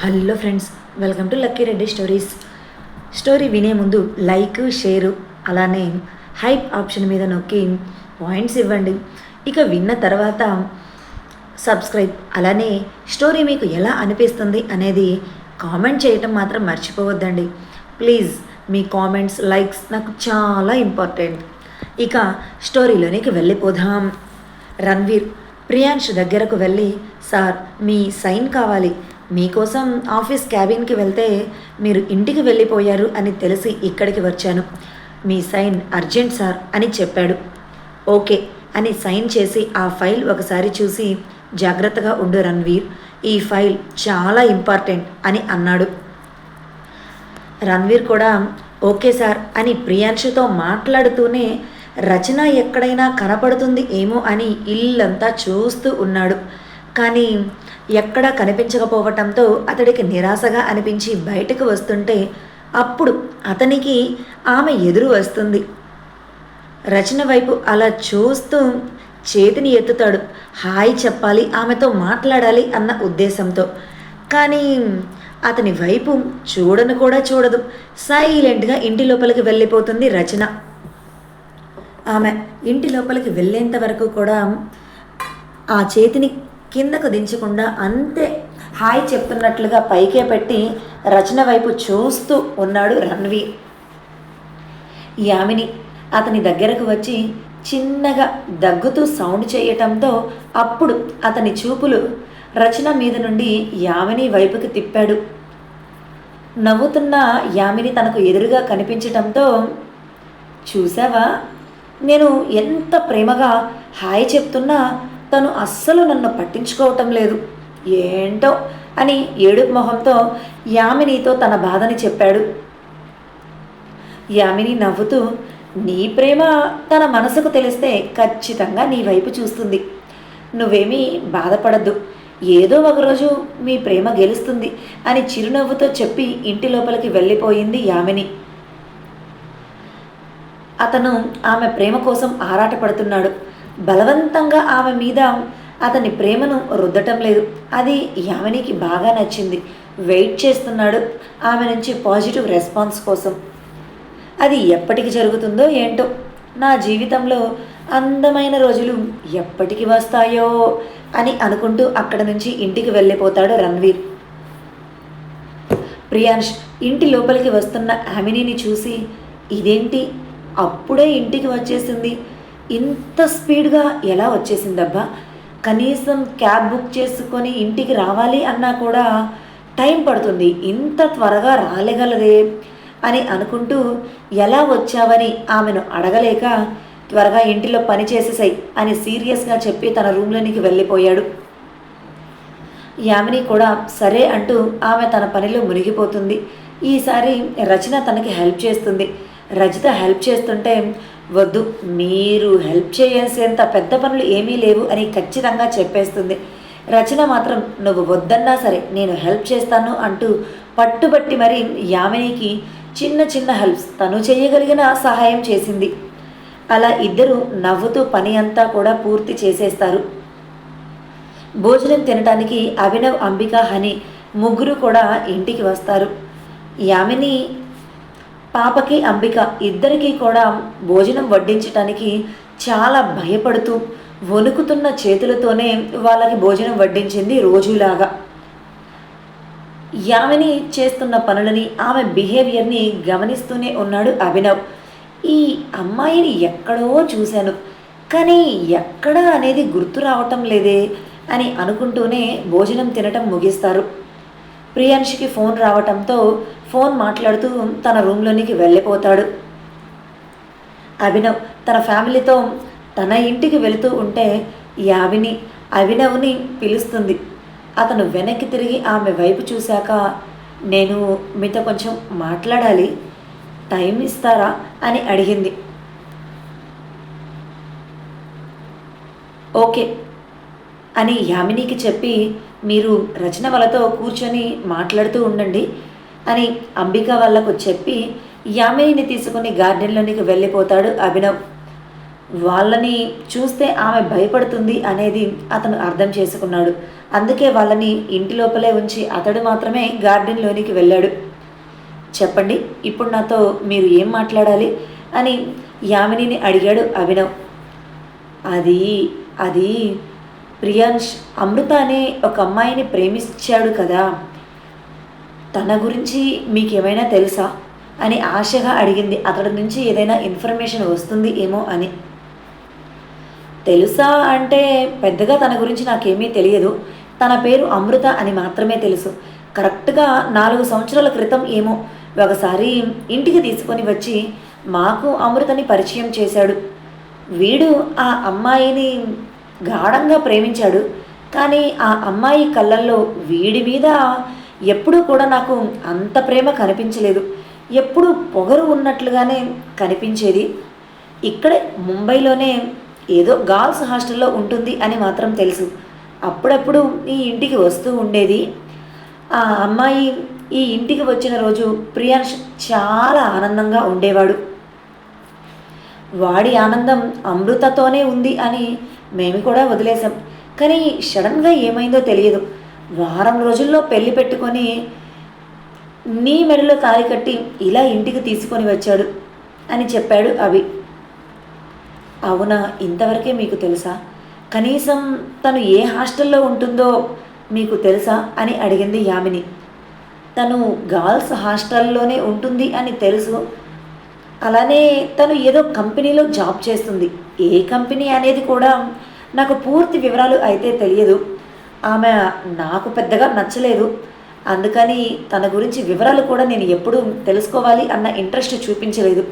Hello friends welcome to Lucky Reddy stories. Story వినే ముందు like share అలానే hype option మీద నొక్కి పాయింట్స్ ఇవ్వండి. ఇక విన్న తర్వాత సబ్స్క్రైబ్ అలానే స్టోరీ మీకు ఎలా అనిపిస్తుంది అనేది కామెంట్ చేయటం మాత్రం మర్చిపోవద్దండి. ప్లీజ్ మీ కామెంట్స్ లైక్స్ నాకు చాలా ఇంపార్టెంట్. ఇక స్టోరీలోనికి వెళ్ళిపోదాం. రణ్వీర్ ప్రియాంష్ దగ్గరకు వెళ్ళి సార్ మీ సైన్ కావాలి. మీకోసం ఆఫీస్ క్యాబిన్కి వెళ్తే మీరు ఇంటికి వెళ్ళిపోయారు అని తెలిసి ఇక్కడికి వచ్చాను. మీ సైన్ అర్జెంట్ సార్ అని చెప్పాడు. ఓకే అని సైన్ చేసి ఆ ఫైల్ ఒకసారి చూసి జాగ్రత్తగా ఉండు రణ్వీర్. ఈ ఫైల్ చాలా ఇంపార్టెంట్ అని అన్నాడు. రణ్వీర్ కూడా ఓకే సార్ అని ప్రియాంశతో మాట్లాడుతూనే రచన ఎక్కడైనా కనపడుతుంది ఏమో అని ఇల్లంతా చూస్తూ ఉన్నాడు. కానీ ఎక్కడా కనిపించకపోవటంతో అతడికి నిరాశగా అనిపించి బయటకు వస్తుంటే అప్పుడు అతనికి ఆమె ఎదురు వస్తుంది. రచన వైపు అలా చూస్తూ చేతిని ఎత్తుతాడు. హాయ్ చెప్పాలి ఆమెతో మాట్లాడాలి అన్న ఉద్దేశంతో. కానీ అతని వైపు చూడను కూడా చూడదు. సైలెంట్గా ఇంటి లోపలికి వెళ్ళిపోతుంది రచన. ఆమె ఇంటి లోపలికి వెళ్ళేంత వరకు కూడా ఆ చేతిని కిందకు దించకుండా అంతే హాయ్ చెప్తున్నట్లుగా పైకే పెట్టి రచన వైపు చూస్తూ ఉన్నాడు రణ్వీర్. యామిని అతని దగ్గరకు వచ్చి చిన్నగా దగ్గుతూ సౌండ్ చేయటంతో అప్పుడు అతని చూపులు రచన మీద నుండి యామిని వైపుకి తిప్పాడు. నవ్వుతున్న యామిని తనకు ఎదురుగా కనిపించటంతో చూసావా నేను ఎంత ప్రేమగా హాయ్ చెప్తున్నా తను అస్సలు నన్ను పట్టించుకోవటం లేదు. ఏంటో అని ఏడుపు మొహంతో యామినితో తన బాధని చెప్పాడు. యామిని నవ్వుతూ నీ ప్రేమ తన మనసుకు తెలిస్తే ఖచ్చితంగా నీ వైపు చూస్తుంది. నువ్వేమీ బాధపడద్దు. ఏదో ఒకరోజు మీ ప్రేమ గెలుస్తుంది అని చిరునవ్వుతో చెప్పి ఇంటి లోపలికి వెళ్ళిపోయింది యామిని. అతను ఆమె ప్రేమ కోసం ఆరాటపడుతున్నాడు. బలవంతంగా ఆమె మీద అతని ప్రేమను రుద్దటం లేదు. అది యామినికి బాగా నచ్చింది. వెయిట్ చేస్తున్నాడు ఆమె నుంచి పాజిటివ్ రెస్పాన్స్ కోసం. అది ఎప్పటికి జరుగుతుందో ఏంటో? నా జీవితంలో అందమైన రోజులు ఎప్పటికి వస్తాయో అని అనుకుంటూ అక్కడ నుంచి ఇంటికి వెళ్ళిపోతాడు రణ్వీర్. ప్రియాంష్ ఇంటి లోపలికి వస్తున్న ఆమినిని చూసి ఇదేంటి? అప్పుడే ఇంటికి వచ్చేసింది. ఇంత స్పీడ్గా ఎలా వచ్చేసిందబ్బా? కనీసం క్యాబ్ బుక్ చేసుకొని ఇంటికి రావాలి అన్నా కూడా టైం పడుతుంది. ఇంత త్వరగా రాలేగలదే అని అనుకుంటూ ఎలా వచ్చావని ఆమెను అడగలేక త్వరగా ఇంటిలో పని చేసేసాయి అని సీరియస్గా చెప్పి తన రూమ్లోనికి వెళ్ళిపోయాడు. యామిని కూడా సరే అంటూ ఆమె తన పనిలో మునిగిపోతుంది. ఈసారి రచన తనకి హెల్ప్ చేస్తుంది. రజిత హెల్ప్ చేస్తుంటే వద్దు మీరు హెల్ప్ చేయాల్సేంత పెద్ద పనులు ఏమీ లేవు అని ఖచ్చితంగా చెప్పేస్తుంది. రచన మాత్రం నువ్వు వద్దన్నా సరే నేను హెల్ప్ చేస్తాను అంటూ పట్టుబట్టి మరి యామినికి చిన్న చిన్న హెల్ప్స్ తను చేయగలిగిన సహాయం చేసింది. అలా ఇద్దరు నవ్వుతూ పని అంతా కూడా పూర్తి చేసేస్తారు. భోజనం తినటానికి అభినవ్ అంబిక హని ముగ్గురు కూడా ఇంటికి వస్తారు. యామిని పాపకి అంబిక ఇద్దరికీ కూడా భోజనం వడ్డించటానికి చాలా భయపడుతూ వణుకుతున్న చేతులతోనే వాళ్ళకి భోజనం వడ్డించింది రోజులాగా. యామిని చేస్తున్న పనులని ఆమె బిహేవియర్ని గమనిస్తూనే ఉన్నాడు అభినవ్. ఈ అమ్మాయిని ఎక్కడో చూశాను కానీ ఎక్కడ అనేది గుర్తు రావటం లేదే అని అనుకుంటూనే భోజనం తినటం ముగిస్తారు. ప్రియాంష్కి ఫోన్ రావటంతో ఫోన్ మాట్లాడుతూ తన రూమ్లోనికి వెళ్ళిపోతాడు. అభినవ్ తన ఫ్యామిలీతో తన ఇంటికి వెళుతూ ఉంటే యావిని అభినవ్ని పిలుస్తుంది. అతను వెనక్కి తిరిగి ఆమె వైపు చూశాక నేను మీతో కొంచెం మాట్లాడాలి. టైం ఇస్తారా? అని అడిగింది. ఓకే. అని యామినికి చెప్పి మీరు రచన వాళ్ళతో కూర్చొని మాట్లాడుతూ ఉండండి అని అంబిక వాళ్ళకు చెప్పి యామినిని తీసుకుని గార్డెన్లోనికి వెళ్ళిపోతాడు అభినవ్. వాళ్ళని చూస్తే ఆమె భయపడుతుంది అనేది అతను అర్థం చేసుకున్నాడు. అందుకే వాళ్ళని ఇంటి లోపలే ఉంచి అతడు మాత్రమే గార్డెన్లోనికి వెళ్ళాడు. చెప్పండి ఇప్పుడు నాతో మీరు ఏం మాట్లాడాలి? అని యామినిని అడిగాడు అభినవ్. అది అది ప్రియాంష్ అమృత అనే ఒక అమ్మాయిని ప్రేమించాడు కదా. తన గురించి మీకేమైనా తెలుసా? అని ఆశగా అడిగింది. అతడి నుంచి ఏదైనా ఇన్ఫర్మేషన్ వస్తుంది ఏమో అని. తెలుసా అంటే పెద్దగా తన గురించి నాకేమీ తెలియదు. తన పేరు అమృత అని మాత్రమే తెలుసు. కరెక్ట్గా నాలుగు సంవత్సరాల క్రితం ఏమో ఒకసారి ఇంటికి తీసుకొని వచ్చి మాకు అమృతని పరిచయం చేశాడు. వీడు ఆ అమ్మాయిని గాఢంగా ప్రేమించాడు. కానీ ఆ అమ్మాయి కళ్ళల్లో వీడి మీద ఎప్పుడూ కూడా నాకు అంత ప్రేమ కనిపించలేదు. ఎప్పుడు పొగరు ఉన్నట్లుగానే కనిపించేది. ఇక్కడే ముంబైలోనే ఏదో గర్ల్స్ హాస్టల్లో ఉంటుంది అని మాత్రం తెలుసు. అప్పుడప్పుడు ఈ ఇంటికి వస్తూ ఉండేది. ఆ అమ్మాయి ఈ ఇంటికి వచ్చిన రోజు ప్రియాంష్ చాలా ఆనందంగా ఉండేవాడు. వాడి ఆనందం అమృతతోనే ఉంది అని మేము కూడా వదిలేసాం కానీ సడన్గా ఏమైందో తెలియదు. వారం రోజుల్లో పెళ్ళి పెట్టుకొని నీ మెడలో తాళి కట్టి ఇలా ఇంటికి తీసుకొని వచ్చాడు అని చెప్పాడు అవి అవునా ఇంతవరకే మీకు తెలుసా? కనీసం తను ఏ హాస్టల్లో ఉంటుందో మీకు తెలుసా అని అడిగింది యామిని. తను గర్ల్స్ హాస్టల్లోనే ఉంటుంది అని తెలుసు అలానే తను ఏదో కంపెనీలో జాబ్ చేస్తుంది. ఏ కంపెనీ అనేది కూడా నాకు పూర్తి వివరాలు అయితే తెలియదు. ఆమె నాకు పెద్దగా నచ్చలేదు. అందుకని తన గురించి వివరాలు కూడా నేను ఎప్పుడు తెలుసుకోవాలి అన్న ఇంట్రెస్ట్ చూపించలేదు.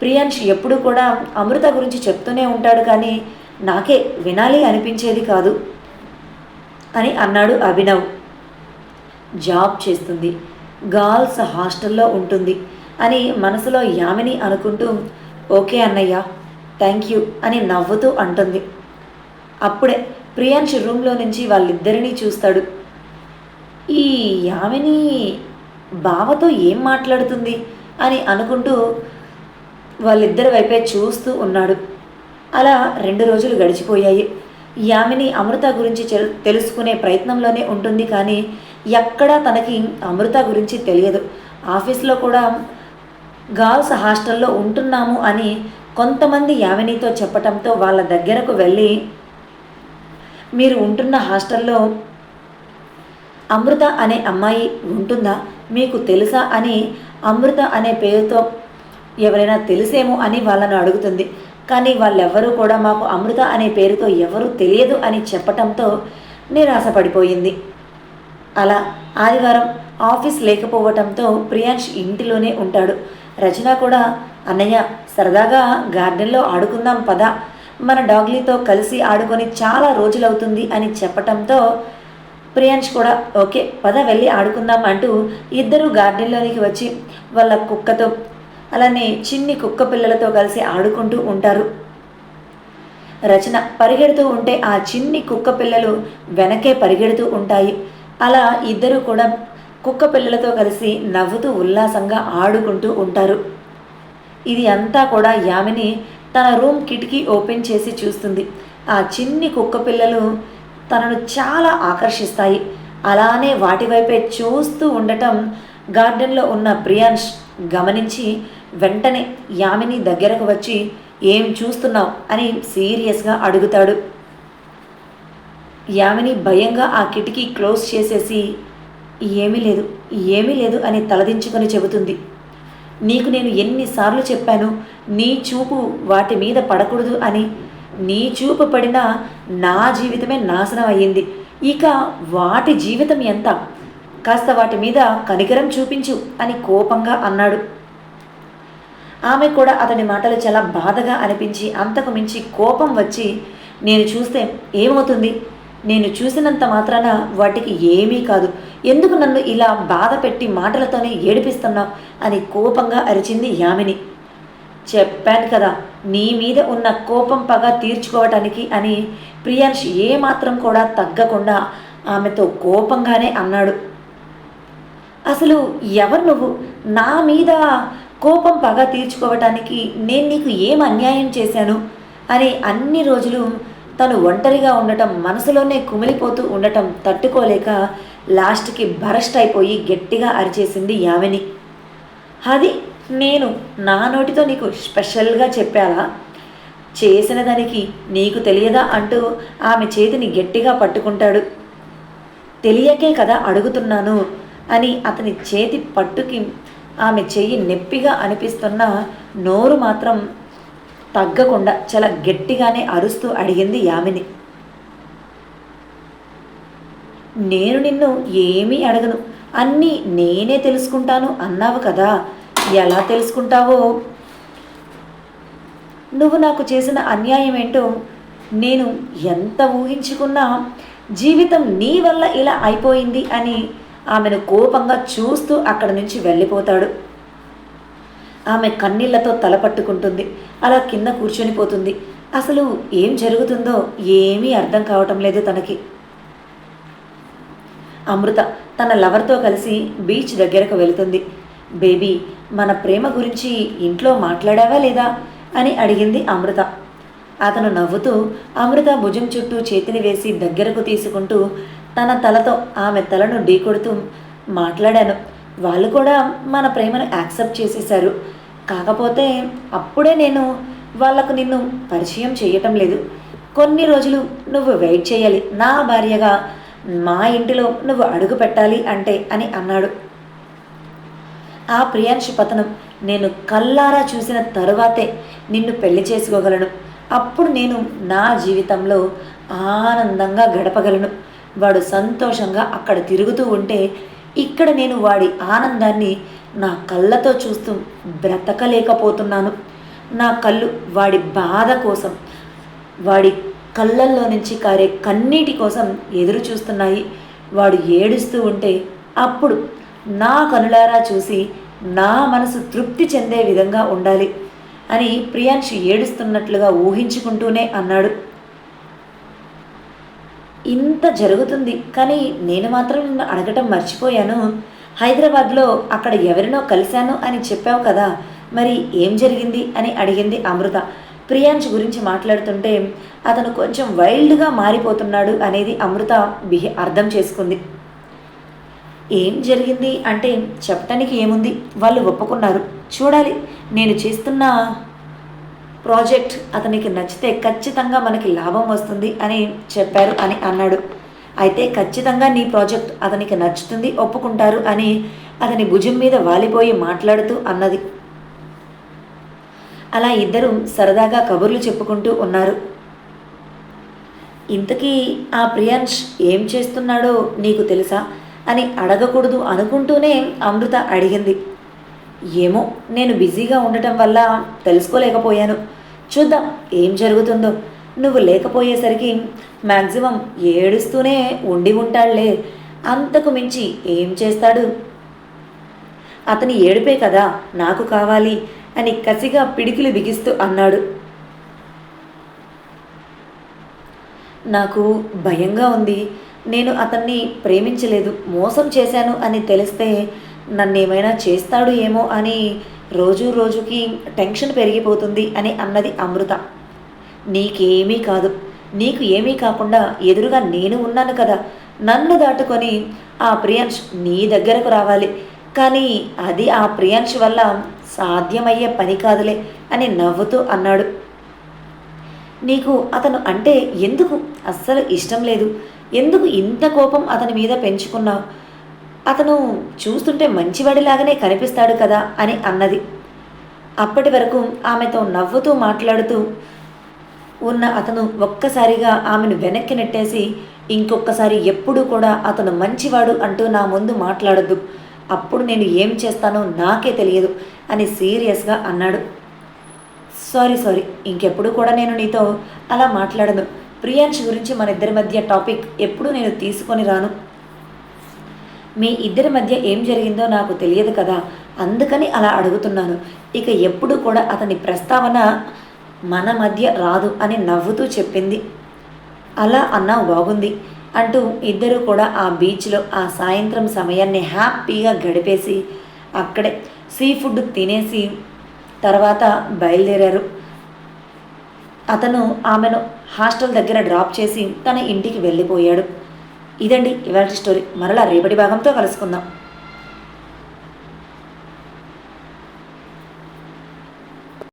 ప్రియాంష్ ఎప్పుడు కూడా అమృత గురించి చెప్తూనే ఉంటాడు కానీ నాకే వినాలి అనిపించేది కాదు అని అన్నాడు అభినవ్. జాబ్ చేస్తుంది. గర్ల్స్ హాస్టల్లో ఉంటుంది. అని మనసులో యామిని అనుకుంటూ ఓకే అన్నయ్య థ్యాంక్ యూ అని నవ్వుతూ అంటుంది. అప్పుడే ప్రియాంష్ రూమ్లో నుంచి వాళ్ళిద్దరినీ చూస్తాడు. ఈ యామిని బావతో ఏం మాట్లాడుతుంది? అని అనుకుంటూ వాళ్ళిద్దరి వైపే చూస్తూ ఉన్నాడు. అలా రెండు రోజులు గడిచిపోయాయి. యామిని అమృత గురించి తెలుసుకునే ప్రయత్నంలోనే ఉంటుంది కానీ ఎక్కడా తనకి అమృత గురించి తెలియదు. ఆఫీస్లో కూడా గర్ల్స్ హాస్టల్లో ఉంటున్నాము అని కొంతమంది యామినితో చెప్పటంతో వాళ్ళ దగ్గరకు వెళ్ళి మీరు ఉంటున్న హాస్టల్లో అమృత అనే అమ్మాయి ఉంటుందా? మీకు తెలుసా అని అమృత అనే పేరుతో ఎవరైనా తెలిసేమో అని వాళ్ళను అడుగుతుంది. కానీ వాళ్ళెవ్వరూ కూడా మాకు అమృత అనే పేరుతో ఎవరూ తెలియదు అని చెప్పటంతో నిరాశపడిపోయింది. అలా ఆదివారం ఆఫీస్ లేకపోవటంతో ప్రియాంష్ ఇంటిలోనే ఉంటాడు. రచన కూడా అన్నయ్య సరదాగా గార్డెన్లో ఆడుకుందాం పద. మన డాగ్లీతో కలిసి ఆడుకొని చాలా రోజులవుతుంది అని చెప్పటంతో ప్రియాంష్ కూడా ఓకే పద వెళ్ళి ఆడుకుందాం అంటూ ఇద్దరు గార్డెన్లోనికి వచ్చి వాళ్ళ కుక్కతో అలానే చిన్ని కుక్క పిల్లలతో కలిసి ఆడుకుంటూ ఉంటారు. రచన పరిగెడుతూ ఉంటే ఆ చిన్ని కుక్క పిల్లలు వెనకే పరిగెడుతూ ఉంటాయి. అలా ఇద్దరు కూడా కుక్క పిల్లలతో కలిసి నవ్వుతూ ఉల్లాసంగా ఆడుకుంటూ ఉంటారు. ఇది అంతా కూడా యామిని తన రూమ్ కిటికీ ఓపెన్ చేసి చూస్తుంది. ఆ చిన్ని కుక్క పిల్లలు తనను చాలా ఆకర్షిస్తాయి. అలానే వాటి వైపే చూస్తూ ఉండటం గార్డెన్లో ఉన్న ప్రియాంష్ గమనించి వెంటనే యామిని దగ్గరకు వచ్చి ఏం చూస్తున్నావు? అని సీరియస్గా అడుగుతాడు. యామిని భయంగా ఆ కిటికీ క్లోజ్ చేసేసి ఏమీ లేదు ఏమీ లేదు అని తలదించుకొని చెబుతుంది. నీకు నేను ఎన్నిసార్లు చెప్పాను నీ చూపు వాటి మీద పడకూడదు అని. నీ చూపు పడినా నా జీవితమే నాశనం అయ్యింది. ఇక వాటి జీవితం ఎంత? కాస్త వాటి మీద కనికరం చూపించు అని కోపంగా అన్నాడు. ఆమె కూడా అతని మాటలు చాలా బాధగా అనిపించి అంతకు మించి కోపం వచ్చి నేను చూస్తే ఏమవుతుంది? నేను చూసినంత మాత్రాన వాటికి ఏమీ కాదు. ఎందుకు నన్ను ఇలా బాధ పెట్టి మాటలతోనే ఏడిపిస్తున్నావు? అని కోపంగా అరిచింది యామిని. చెప్పాను కదా నీ మీద ఉన్న కోపం పగ తీర్చుకోవటానికి అని ప్రియాంష్ ఏమాత్రం కూడా తగ్గకుండా ఆమెతో కోపంగానే అన్నాడు. అసలు ఎవరు నువ్వు? నా మీద కోపం పగ తీర్చుకోవటానికి నేను నీకు ఏం అన్యాయం చేశాను? అని అన్ని రోజులు తను ఒంటరిగా ఉండటం మనసులోనే కుమిలిపోతూ ఉండటం తట్టుకోలేక లాస్ట్కి బరస్ట్ అయిపోయి గట్టిగా అరిచేసింది యామిని అది నేను నా నోటితో నీకు స్పెషల్గా చెప్పాలా? చేసిన దానికి నీకు తెలియదా అంటూ ఆమె చేతిని గట్టిగా పట్టుకుంటాడు. తెలియకే కదా అడుగుతున్నాను అని అతని చేతి పట్టుకి ఆమె చెయ్యి నొప్పిగా అనిపిస్తున్న నోరు మాత్రం తగ్గకుండా చాలా గట్టిగానే అరుస్తూ అడిగింది యామిని. నేను నిన్ను ఏమీ అడగను. అన్నీ నేనే తెలుసుకుంటాను అన్నావు కదా. ఎలా తెలుసుకుంటావో? నువ్వు నాకు చేసిన అన్యాయం ఏంటో నేను ఎంత ఊహించుకున్నా జీవితం నీ వల్ల ఇలా అయిపోయింది అని ఆమెను కోపంగా చూస్తూ అక్కడి నుంచి వెళ్ళిపోతాడు. ఆమె కన్నీళ్ళతో తల పట్టుకుంటుంది. అలా కింద కూర్చొని పోతుంది. అసలు ఏం జరుగుతుందో ఏమీ అర్థం కావటం లేదు తనకి. అమృత తన లవర్తో కలిసి బీచ్ దగ్గరకు వెళుతుంది. బేబీ మన ప్రేమ గురించి ఇంట్లో మాట్లాడావా లేదా? అని అడిగింది అమృత. అతను నవ్వుతూ అమృత భుజం చుట్టూ చేతిని వేసి దగ్గరకు తీసుకుంటూ తన తలతో ఆమె తలను ఢీకొడుతూ మాట్లాడాను. వాళ్ళు కూడా మన ప్రేమను యాక్సెప్ట్ చేసేశారు. కాకపోతే అప్పుడే నేను వాళ్ళకు నిన్ను పరిచయం చేయటం లేదు. కొన్ని రోజులు నువ్వు వెయిట్ చేయాలి. నా భార్యగా మా ఇంటిలో నువ్వు అడుగు పెట్టాలి అంటే అని అన్నాడు. ఆ ప్రియాంశ పతనం నేను కల్లారా చూసిన తరువాతే నిన్ను పెళ్ళి చేసుకోగలను. అప్పుడు నేను నా జీవితంలో ఆనందంగా గడపగలను. వాడు సంతోషంగా అక్కడ తిరుగుతూ ఉంటే ఇక్కడ నేను వాడి ఆనందాన్ని నా కళ్ళతో చూస్తూ బ్రతకలేకపోతున్నాను. నా కళ్ళు వాడి బాధ కోసం వాడి కళ్ళల్లో నుంచి కారే కన్నీటి కోసం ఎదురు చూస్తున్నాయి. వాడు ఏడుస్తూ ఉంటే అప్పుడు నా కనులారా చూసి నా మనసు తృప్తి చెందే విధంగా ఉండాలి అని ప్రియాంశు ఏడుస్తున్నట్లుగా ఊహించుకుంటూనే అన్నాడు. ఇంత జరుగుతుంది కానీ నేను మాత్రం నిన్ను అడగటం మర్చిపోయాను. హైదరాబాద్లో అక్కడ ఎవరినో కలిశాను అని చెప్పావు కదా మరి ఏం జరిగింది అని అడిగింది అమృత. ప్రియాంష్ గురించి మాట్లాడుతుంటే అతను కొంచెం వైల్డ్గా మారిపోతున్నాడు అనేది అమృత బిహే అర్థం చేసుకుంది. ఏం జరిగింది అంటే చెప్పటానికి ఏముంది? వాళ్ళు ఒప్పుకున్నారు. చూడాలి. నేను చేస్తున్న ప్రాజెక్ట్ అతనికి నచ్చితే ఖచ్చితంగా మనకి లాభం వస్తుంది అని చెప్పారు అని అన్నాడు. అయితే ఖచ్చితంగా నీ ప్రాజెక్ట్ అతనికి నచ్చుతుంది ఒప్పుకుంటారు అని అతని భుజం మీద వాలిపోయి మాట్లాడుతూ అన్నది. అలా ఇద్దరు సరదాగా కబుర్లు చెప్పుకుంటూ ఉన్నారు. ఇంతకీ ఆ ప్రియాంష్ ఏం చేస్తున్నాడో నీకు తెలుసా? అని అడగకూడదు అనుకుంటూనే అమృత అడిగింది. ఏమో నేను బిజీగా ఉండటం వల్ల తెలుసుకోలేకపోయాను. చూద్దాం ఏం జరుగుతుందో. నువ్వు లేకపోయేసరికి మ్యాక్సిమం ఏడుస్తూనే ఉండి ఉంటాడులే అంతకు మించి ఏం చేస్తాడు? అతని ఏడుపే కదా నాకు కావాలి. అని కసిగా పిడికిలు బిగిస్తూ అన్నాడు. నాకు భయంగా ఉంది. నేను అతన్ని ప్రేమించలేదు. మోసం చేశాను అని తెలిస్తే నన్నేమైనా చేస్తాడు ఏమో అని రోజు రోజుకి టెన్షన్ పెరిగిపోతుంది అని అన్నది అమృత. నీకేమీ కాదు. నీకు ఏమీ కాకుండా ఎదురుగా నేను ఉన్నాను కదా. నన్ను దాటుకొని ఆ ప్రియాంష్ నీ దగ్గరకు రావాలి. కానీ అది ఆ ప్రియాంష్ వల్ల సాధ్యమయ్యే పని కాదులే అని నవ్వుతూ అన్నాడు. నీకు అతను అంటే ఎందుకు? అస్సలు ఇష్టం లేదు. ఎందుకు ఇంత కోపం అతని మీద పెంచుకున్నావు? అతను చూస్తుంటే మంచివాడిలాగానే కనిపిస్తాడు కదా అని అన్నది. అప్పటి వరకు ఆమెతో నవ్వుతూ మాట్లాడుతూ ఉన్న అతను ఒక్కసారిగా ఆమెను వెనక్కి నెట్టేసి ఇంకొకసారి ఎప్పుడూ కూడా అతను మంచివాడు అంటూ నా ముందు మాట్లాడద్దు. అప్పుడు నేను ఏం చేస్తానో నాకే తెలియదు అని సీరియస్గా అన్నాడు. సారీ సారీ ఇంకెప్పుడు కూడా నేను నీతో అలా మాట్లాడను. ప్రియాంష్ గురించి మన ఇద్దరి మధ్య టాపిక్ ఎప్పుడు నేను తీసుకొని రాను. మీ ఇద్దరి మధ్య ఏం జరిగిందో నాకు తెలియదు కదా అందుకని అలా అడుగుతున్నాను. ఇక ఎప్పుడు కూడా అతని ప్రస్తావన మన మధ్య రాదు అని నవ్వుతూ చెప్పింది. అలా అన్నా బాగుంది. అంటూ ఇద్దరు కూడా ఆ బీచ్లో ఆ సాయంత్రం సమయాన్ని హ్యాపీగా గడిపేసి అక్కడే సీ ఫుడ్ తినేసి తర్వాత బయలుదేరారు. అతను ఆమెను హాస్టల్ దగ్గర డ్రాప్ చేసి తన ఇంటికి వెళ్ళిపోయాడు. ఇదండి ఇవాళ స్టోరీ. మరలా రేపటి భాగంతో కలుసుకుందాం.